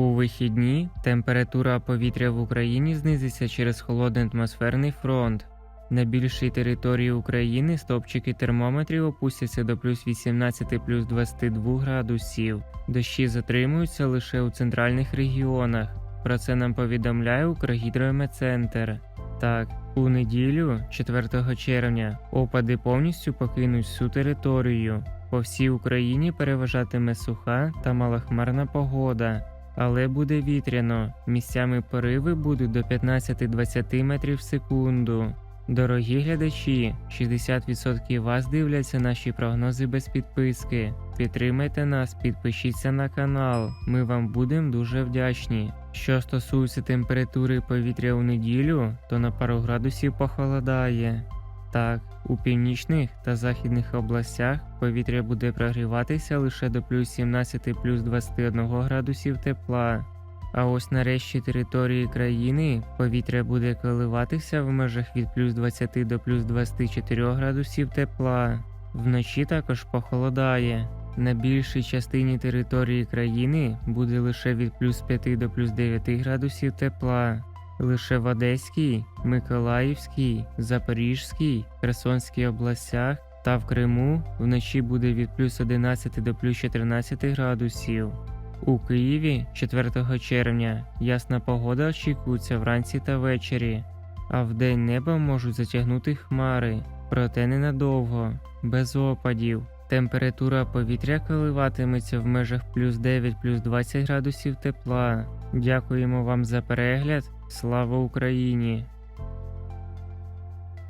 У вихідні температура повітря в Україні знизиться через холодний атмосферний фронт. На більшій території України стопчики термометрів опустяться до плюс 18 плюс 22 градусів. Дощі затримуються лише у центральних регіонах. Про це нам повідомляє Укргідрометцентр. Так, у неділю, 4 червня, опади повністю покинуть всю територію. По всій Україні переважатиме суха та малохмарна погода, але буде вітряно. Місцями пориви будуть до 15-20 метрів в секунду. Дорогі глядачі, 60% вас дивляться наші прогнози без підписки. Підтримайте нас, підпишіться на канал. Ми вам будемо дуже вдячні. Що стосується температури повітря у неділю, то на пару градусів похолодає. Так, у північних та західних областях повітря буде прогріватися лише до плюс 17 плюс 21 градусів тепла. А ось на решті території країни повітря буде коливатися в межах від плюс 20 до плюс 24 градусів тепла. Вночі також похолодає. На більшій частині території країни буде лише від плюс 5 до плюс 9 градусів тепла. Лише в Одеській, Миколаївській, Запорізькій, Херсонській областях та в Криму вночі буде від плюс 11 до плюс 14 градусів. У Києві 4 червня ясна погода очікується вранці та ввечері, а вдень небо можуть затягнути хмари, проте ненадовго, без опадів. Температура повітря коливатиметься в межах плюс 9 плюс 20 градусів тепла. Дякуємо вам за перегляд. Слава Україні!